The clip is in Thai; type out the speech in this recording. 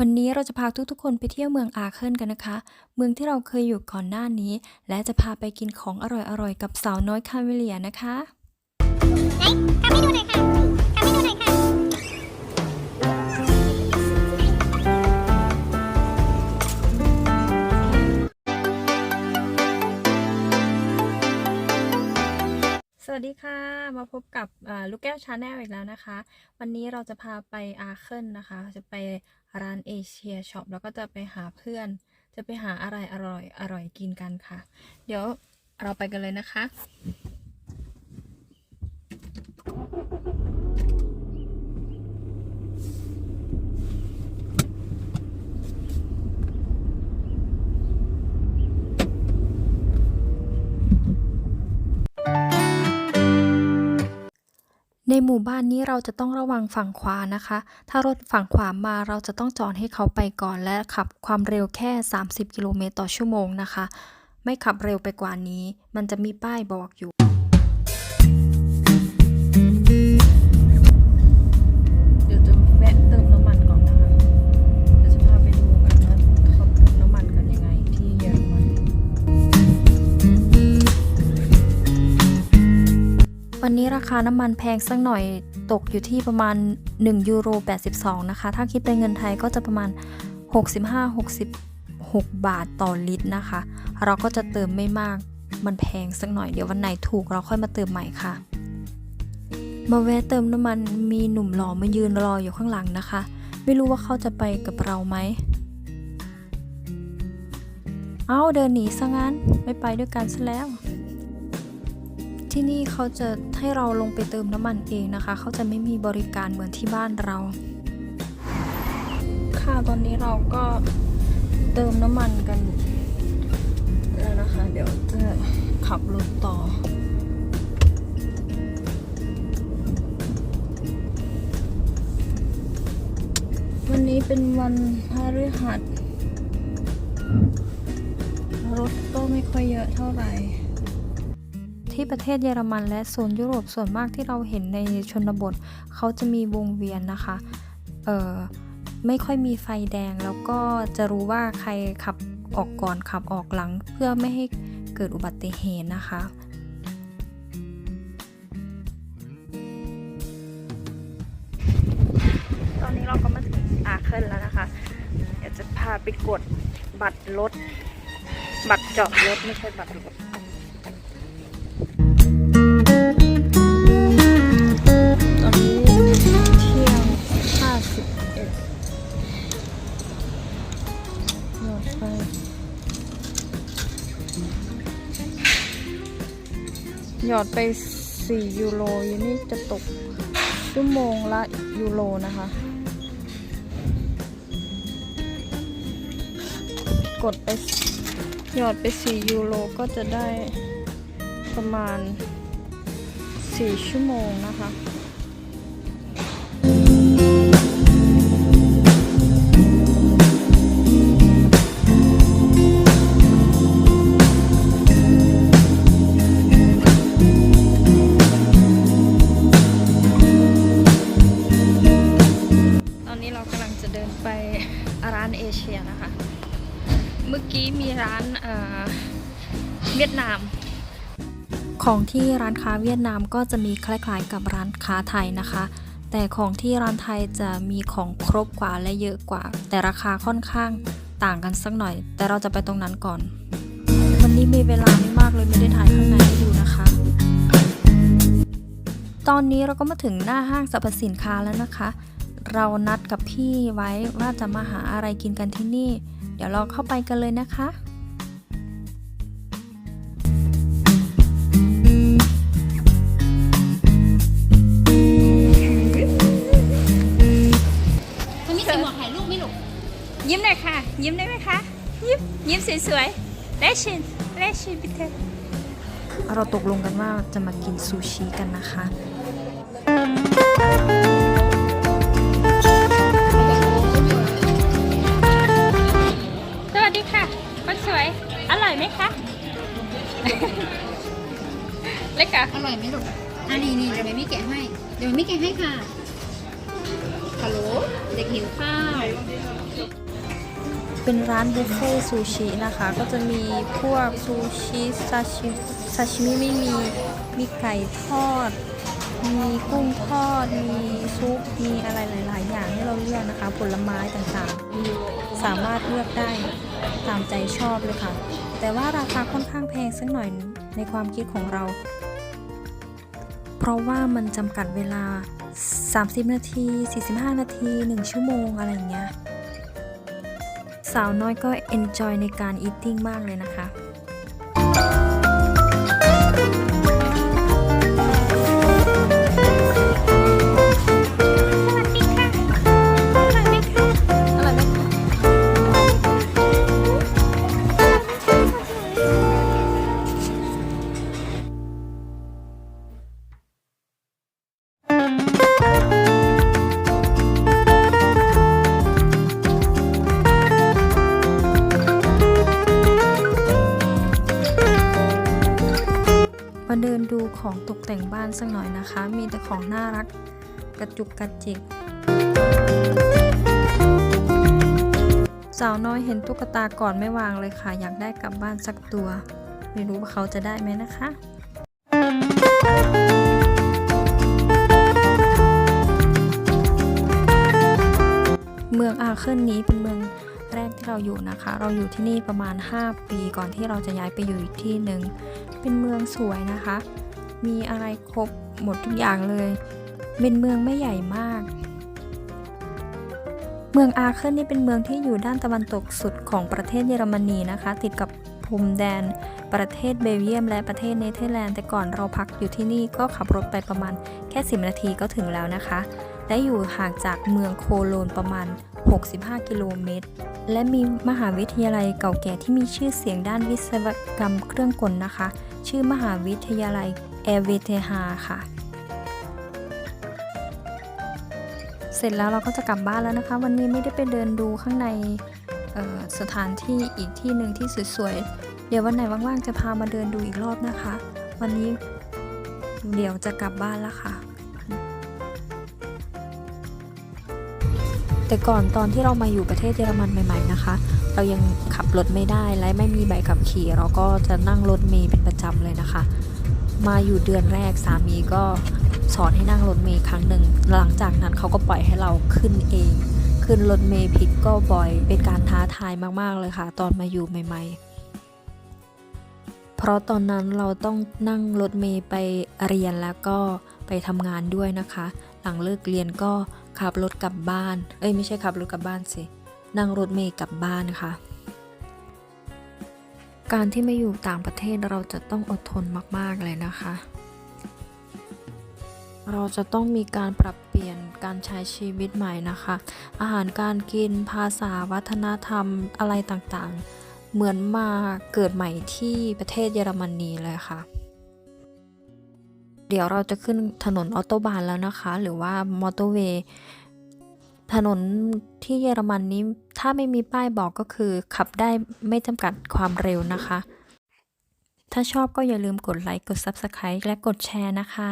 วันนี้เราจะพาทุกๆ คนไปเที่ยวเมืองอาเคิลกันนะคะ เมืองที่เราเคยอยู่ก่อนหน้านี้ และจะพาไปกินของอร่อยๆ กับสาวน้อยคาเมเลียนะคะไหนทำให้ดูหน่อยค่ะทำให้ดูหน่อยค่ะ สวัสดีค่ะ มาพบกับลูกแก้วชาแนลอีกแล้วนะคะ วันนี้เราจะพาไปอาเคิลนะคะ จะไป ร้านเอเชียช็อปแล้วก็จะไปหาเพื่อน จะไปหาอะไรอร่อยอร่อยกินกันค่ะ เดี๋ยวเราไปกันเลยนะคะ ในหมู่บ้านนี้เราจะต้องระวังฝั่งขวานะคะ ถ้ารถฝั่งขวามาเราจะต้องจอดให้เขาไปก่อนและขับความเร็วแค่ 30 กิโลเมตรต่อชั่วโมงนะคะ ไม่ขับเร็วไปกว่านี้ มันจะมีป้ายบอกอยู่ วันนี้ราคาน้ำมันแพงสักหน่อยตกอยู่ที่ประมาณ1ยูโร82 นะคะ ถ้าคิดเป็นเงินไทยก็จะประมาณ 65-66 บาทต่อลิตรนะคะ เราก็จะเติมไม่มากมันแพงสักหน่อยเดี๋ยววันไหนถูกเราค่อยมาเติมใหม่ค่ะ มาแวะเติมน้ำมันมีหนุ่มหล่อมายืนรออยู่ข้างหลังนะคะ ไม่รู้ว่าเขาจะไปกับเราไหมเอ้าเดินหนีซะงั้นไม่ไปด้วยกันซะแล้ว ที่นี่เขาจะให้เราลงไปเติมน้ำมันเองนะคะ เขาจะไม่มีบริการเหมือนที่บ้านเรา ค่ะตอนนี้เราก็เติมน้ำมันกัน แล้วนะคะ เดี๋ยวจะขับรถต่อวันนี้เป็นวันพฤหัส รถก็ไม่ค่อยเยอะเท่าไหร่ ที่ประเทศเยอรมันและโซนยุโรปส่วนมากที่เราเห็นในชนบท เขาจะมีวงเวียนนะคะเออไม่ค่อยมีไฟแดงแล้วก็จะรู้ว่าใครขับออกก่อนขับออกหลัง เพื่อไม่ให้เกิดอุบัติเหตุนะคะตอนนี้เราก็มาถึงอาเคิลแล้วนะคะ เดี๋ยวจะพาไปกดบัตรรถ บัตรจอดรถไม่ใช่บัตรรถ ไปหยอดไป 4 ยูโรยู่นี่จะตกชั่วโมงละยูโรนะคะ กดไปหยอดไป 4 ยูโรก็จะได้ประมาณ 4 ชั่วโมงนะคะ เมื่อกี้มีร้านเวียดนาม ของที่ร้านค้าเวียดนามก็จะมีคล้ายๆกับร้านค้าไทยนะคะ แต่ของที่ร้านไทยจะมีของครบกว่าและเยอะกว่า แต่ราคาค่อนข้างต่างกันสักหน่อย แต่เราจะไปตรงนั้นก่อน วันนี้มีเวลาไม่มากเลยไม่ได้ถ่ายข้างในให้ดูนะคะ ตอนนี้เราก็มาถึงหน้าห้างสรรพสินค้าแล้วนะคะ เรานัดกับพี่ไว้ว่าจะมาหาอะไรกินกันที่นี่ เดี๋ยวเราเข้าไปกันเลยนะคะมันมีสีหมวกถ่ายรูปไหม่หนุกยิ้มหน่อยค่ะ ยิ้มได้ไหมคะ ยิ้ม ยิ้มสวยๆเลชินเลชินบิเทเราตกลงกันว่าจะมากินซูชิกันนะคะ อร่อยไหมคะ เล็กอะอร่อยไหมลูกอะนี่นี่เดี๋ยวแม่มี่แกะให้ เดี๋ยวแม่มี่แกะให้ค่ะฮัลโหลเด็กหิวข้าว เป็นร้านบุฟเฟ่ต์ซูชินะคะ ก็จะมีพวกซูชิซาชิซาชิมิไม่มี มีไก่ทอด มีกุ้งทอด มีซุป มีอะไรหลาย ๆ อย่างให้เราเลือกนะคะ ผลไม้ต่างๆ สามารถเลือกได้ตามใจชอบเลยค่ะ แต่ว่าราคาค่อนข้างแพงสักหน่อยในความคิดของเรา เพราะว่ามันจำกัดเวลา 30 นาที 45 นาที 1 ชั่วโมงอะไรอย่างเงี้ย สาวน้อยก็เอนจอยในการอีทติ้งมากเลยนะคะ ของตกแต่งบ้านสักหน่อยนะคะ มีแต่ของน่ารักกระจุกกระจิกสาวน้อยเห็นตุ๊กตาก่อนไม่วางเลยค่ะ อยากได้กลับบ้านสักตัว ไม่รู้ว่าเขาจะได้ไหมนะคะเมืองอาเคิลนี้เป็นเมืองแรกที่เราอยู่นะคะ เราอยู่ที่นี่ประมาณ 5 ปีก่อนที่เราจะย้ายไปอยู่อีกที่หนึ่ง เป็นเมืองสวยนะคะ มีอะไรครบหมดทุกอย่างเลย เป็นเมืองไม่ใหญ่มาก เมืองอาเคิลนี่เป็นเมืองที่อยู่ด้านตะวันตกสุดของประเทศเยอรมนีนะคะ ติดกับพรมแดน ประเทศเบลเยียม และประเทศเนเธอร์แลนด์ แต่ก่อนเราพักอยู่ที่นี่ก็ขับรถไปประมาณแค่ 10 นาทีก็ถึงแล้วนะคะ และอยู่ห่างจากเมืองโคโลนประมาณ 65 กิโลเมตร และมีมหาวิทยาลัยเก่าแก่ที่มีชื่อเสียงด้านวิศวกรรมเครื่องกลนะคะ ชื่อมหาวิทยาลัย เอเวเทฮาค่ะ เสร็จแล้วเราก็จะกลับบ้านแล้วนะคะ วันนี้ไม่ได้ไปเดินดูข้างในสถานที่อีกที่หนึ่งที่สวยๆ เดี๋ยววันไหนว่างๆ จะพามาเดินดูอีกรอบนะคะ วันนี้เดี๋ยวจะกลับบ้านแล้วค่ะ แต่ก่อนตอนที่เรามาอยู่ประเทศเยอรมันใหม่ ๆนะคะ เรายังขับรถไม่ได้และไม่มีใบขับขี่ เราก็จะนั่งรถเมล์เป็นประจำเลยนะคะ มาอยู่เดือนแรกสามีก็สอนให้นั่งรถเมล์ครั้งหนึ่ง หลังจากนั้นเขาก็ปล่อยให้เราขึ้นเอง ขึ้นรถเมล์ผิดก็บ่อย เป็นการท้าทายมากๆเลยค่ะ ตอนมาอยู่ใหม่ ๆ เพราะตอนนั้นเราต้องนั่งรถเมล์ไปเรียนแล้วก็ไปทำงานด้วยนะคะ หลังเลิกเรียนก็ขับรถกลับบ้าน เอ้ยไม่ใช่ขับรถกลับบ้านสิ นั่งรถเมล์กลับบ้านค่ะ การที่ไมาอยู่ต่างประเทศเราจะต้องอดทนมาก ๆ เลยนะคะ เราจะต้องมีการปรับเปลี่ยนการใช้ชีวิตใหม่นะคะ อาหารการกินภาษาวัฒนธรรมอะไรต่างๆ เหมือนมาเกิดใหม่ที่ประเทศเยอรมนีเลยค่ะ เดี๋ยวเราจะขึ้นถนนออโตบานแล้วนะคะ หรือว่ามอเตอร์เวย์ ถนนที่เยอรมันนี้ถ้าไม่มีป้ายบอกก็คือ ขับได้ไม่จำกัดความเร็วนะคะ ถ้าชอบก็อย่าลืมกดไลค์ กด Subscribe และกดแชร์นะคะ